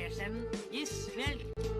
Mierzem jest wielki.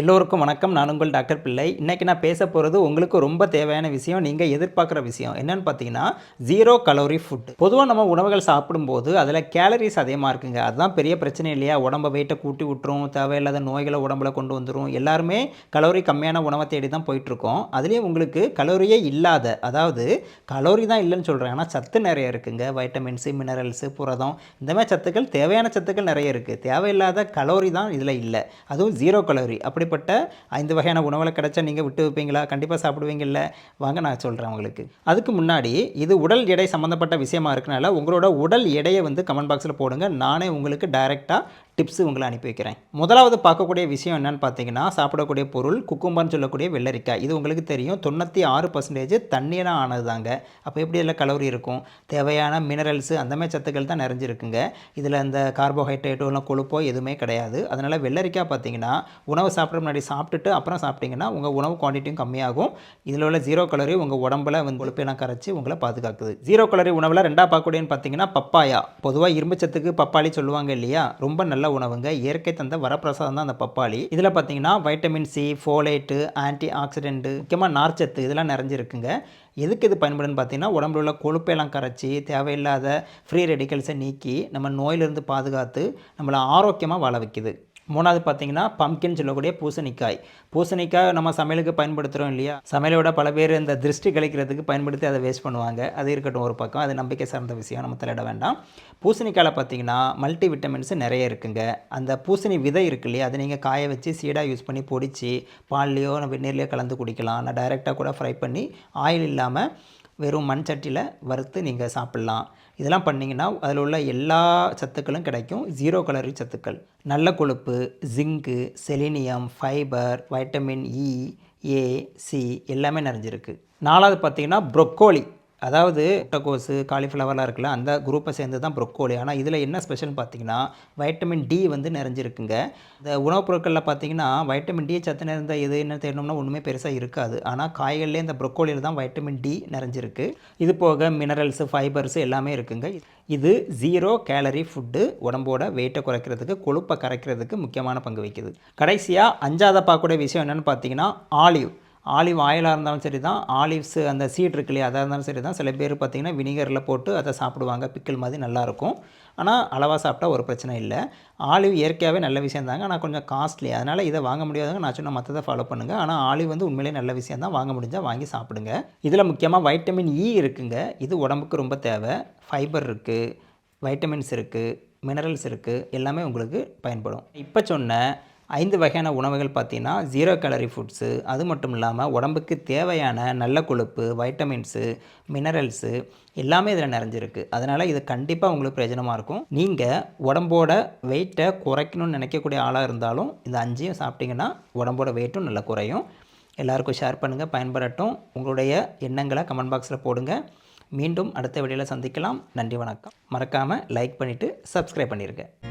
எல்லோருக்கும் வணக்கம். நான் உங்கள் டாக்டர் பிள்ளை. இன்றைக்கி நான் பேச போகிறது உங்களுக்கு ரொம்ப தேவையான விஷயம். நீங்கள் எதிர்பார்க்குற விஷயம். என்னென்னு பார்த்தீங்கன்னா ஜீரோ கலோரி ஃபுட் பொதுவாக நம்ம உணவுகள் சாப்பிடும்போது அதில் கேலரிஸ் அதிகமாக இருக்குங்க. அதுதான் பெரிய பிரச்சனை இல்லையா? உடம்ப வெயிட்டை கூட்டி விட்டுரும். தேவையில்லாத நோய்களை உடம்புல கொண்டு வந்துடும் எல்லாருமே கலோரி கம்மியான உணவை தேடி தான் போயிட்டுருக்கோம் அதுலேயும் உங்களுக்கு கலோரியே இல்லாத அதாவது கலோரி தான் இல்லைன்னு சொல்கிறேன் ஆனால் சத்து நிறைய இருக்குங்க. வைட்டமின்ஸு மினரல்ஸு புரதம். இந்த மாதிரி சத்துக்கள் தேவையான சத்துக்கள் நிறைய இருக்குது தேவையில்லாத கலோரி தான் இதில் இல்லை. அதுவும் ஜீரோ கலோரி அப்படி அப்படிப்பட்ட ஐந்து வகையான உணவுகளை கிடைச்சா நீங்கள் விட்டு வைப்பீங்களா? கண்டிப்பாக சாப்பிடுவீங்கல்ல. வாங்க நான் சொல்கிறேன் உங்களுக்கு. அதுக்கு முன்னாடி இது உடல் எடை சம்மந்தப்பட்ட விஷயமா இருக்கனால உங்களோட உடல் எடையை வந்து கமெண்ட் பாக்ஸில் போடுங்க. நானே உங்களுக்கு டைரெக்டாக டிப்ஸு உங்களை அனுப்பி வைக்கிறேன். முதலாவது பார்க்கக்கூடிய விஷயம் என்னென்னு பார்த்தீங்கன்னா சாப்பிடக்கூடிய பொருள் குக்கும்பர்னு சொல்லக்கூடிய வெள்ளரிக்காய். இது உங்களுக்கு தெரியும். தொண்ணூற்றி ஆறு பர்சன்டேஜ் தண்ணீராக ஆனது தாங்க அப்போ எப்படி இதில் கலோரி இருக்கும்? தேவையான மினரல்ஸு அந்த மாதிரி சத்துக்கள் தான் நிறைஞ்சிருக்குங்க. இதில் இந்த கார்போஹைட்ரேட்டோ இல்லை கொழுப்போ எதுவுமே கிடையாது. அதனால் வெள்ளரிக்காய் பார்த்தீங்கன்னா உணவு சாப்பிட்ற முன்னாடி சாப்பிட்டுட்டு அப்புறம் சாப்பிட்டீங்கன்னா உங்கள் உணவு குவான்டிட்டியும் கம்மியாகும். இதில் உள்ள ஜீரோ கலோரி உங்கள் உடம்புல வந்து கொழுப்பெல்லாம் கரைச்சி உங்களை பாதுகாக்குது. ஜீரோ கலோரி உணவில் ரெண்டாக பார்க்கக்கூடியன்னு பார்த்தீங்கன்னா பப்பாயா. பொதுவாக இரும்பு சத்துக்கு பப்பாளி சொல்லுவாங்க இல்லையா? ரொம்ப நல்ல உணவுங்க. இயற்கை தந்த வரப்பிரசாதம் தான் அந்த பப்பாளி. இதில் பார்த்தீங்கன்னா vitamin C folate antioxidant முக்கியமாக நார்ச்சத்து இதெல்லாம் நிறைஞ்சிருக்குங்க. எதுக்கு இது பயன்படுன்னு பார்த்தீங்கன்னா உடம்புல உள்ள கொழுப்பெல்லாம் கரைச்சி தேவையில்லாத ஃப்ரீ ரெடிக்கல்ஸை நீக்கி நம்ம நோயிலிருந்து பாதுகாத்து நம்மளை ஆரோக்கியமாக வாழ வைக்குது. மூணாவது பார்த்தீங்கன்னா பம்கின் சொல்லக்கூடிய பூசணிக்காய். பூசணிக்காய் நம்ம சமையலுக்கு பயன்படுத்துகிறோம் இல்லையா? சமையலோட பல பேர் இந்த திருஷ்டி கழிக்கிறதுக்கு பயன்படுத்தி அதை வேஸ்ட் பண்ணுவாங்க. அது இருக்கட்டும் ஒரு பக்கம். அது நம்பிக்கை சார்ந்த விஷயம். நம்ம தலையிட வேண்டாம். பூசணிக்காயில் பார்த்தீங்கன்னா மல்டி விட்டமின்ஸ் நிறைய இருக்குங்க. அந்த பூசணி விதை இருக்கு இல்லையா? அதை நீங்கள் காய வச்சு சீடாக யூஸ் பண்ணி பொடிச்சு பால்லையோ வெந்நீர்லையோ கலந்து குடிக்கலாம். நான் டைரெக்டாக கூட ஃப்ரை பண்ணி ஆயில் இல்லாமல் வெறும் மண் சட்டியில் வறுத்து நீங்கள் சாப்பிட்லாம். இதெல்லாம் பண்ணிங்கன்னா அதில் உள்ள எல்லா சத்துக்களும் கிடைக்கும். ஜீரோ கலரி சத்துக்கள். நல்ல கொழுப்பு zinc selenium fibre vitamin E A C எல்லாமே நிறைஞ்சிருக்கு. நாலாவது பார்த்தீங்கன்னா ப்ரொக்கோலி அதாவது முட்டைக்கோஸு காலிஃப்ளவர்லாம் இருக்குல்ல அந்த குரூப்பை சேர்ந்து தான் ப்ரொக்கோலி ஆனால் இதில் என்ன ஸ்பெஷல்னு பார்த்தீங்கன்னா வைட்டமின் டி வந்து நிறைஞ்சிருக்குங்க. இந்த உணவுப் பொருட்களில் பார்த்தீங்கன்னா வைட்டமின் டி சத்து நிறைந்த எது என்ன தேடணும்னா ஒன்றுமே பெருசாக இருக்காது. ஆனால் காய்கறிலே இந்த ப்ரொக்கோலியில் தான் வைட்டமின் டி நிறைஞ்சிருக்கு. இது போக மினரல்ஸு ஃபைபர்ஸு எல்லாமே இருக்குங்க. இது ஜீரோ கேலரி ஃபுட்டு உடம்போட வெயிட்டை குறைக்கிறதுக்கு கொழுப்பை கரைக்கிறதுக்கு முக்கியமான பங்கு வகிக்குது. கடைசியாக அஞ்சாவது பார்க்கக்கூடிய விஷயம் என்னென்னு பார்த்தீங்கன்னா ஆலிவ் ஆலிவ் ஆயிலாக இருந்தாலும் சரி தான் ஆலிவ்ஸ் அந்த சீட் இருக்கு இல்லையா அதாக இருந்தாலும் சரி தான் சில பேர் பார்த்திங்கன்னா வினிகரில் போட்டு அதை சாப்பிடுவாங்க பிக்கிள் மாதிரி நல்லாயிருக்கும் ஆனால் அளவாக சாப்பிட்டா ஒரு பிரச்சனை இல்லை. ஆலிவ் இயற்கையாகவே நல்ல விஷயம் தாங்க ஆனால் கொஞ்சம் காஸ்ட்லி அதனால் இதை வாங்க முடியாதுங்க நான் சொன்ன மற்றதை ஃபாலோ பண்ணுங்கள் ஆனால் ஆலிவ் வந்து உண்மையிலே நல்ல விஷயம் தான் வாங்க முடிஞ்சால் வாங்கி சாப்பிடுங்க. இதில் முக்கியமாக வைட்டமின் இ e இருக்குங்க இது உடம்புக்கு ரொம்ப தேவை. ஃபைபர் இருக்குது வைட்டமின்ஸ் இருக்குது மினரல்ஸ் இருக்குது எல்லாமே உங்களுக்கு பயன்படும். இப்போ சொன்ன ஐந்து வகையான உணவுகள் பார்த்திங்கன்னா ஜீரோ கேலரி ஃபுட்ஸு அது மட்டும் இல்லாமல் உடம்புக்கு தேவையான நல்ல கொழுப்பு வைட்டமின்ஸு மினரல்ஸு எல்லாமே இதில் நிறைஞ்சிருக்கு. அதனால் இது கண்டிப்பாக உங்களுக்கு பிரயோஜனமாக இருக்கும். நீங்கள் உடம்போட வெயிட்டை குறைக்கணும்னு நினைக்கக்கூடிய ஆளாக இருந்தாலும் இந்த அஞ்சையும் சாப்பிட்டிங்கன்னா உடம்போட வெயிட்டும் நல்லா குறையும். எல்லாருக்கும் ஷேர் பண்ணுங்கள் பயன்படட்டும். உங்களுடைய எண்ணங்களை கமெண்ட் பாக்ஸில் போடுங்க. மீண்டும் அடுத்த வீடியோவில் சந்திக்கலாம். நன்றி வணக்கம். மறக்காமல் லைக் பண்ணிவிட்டு சப்ஸ்கிரைப் பண்ணியிருக்கேன்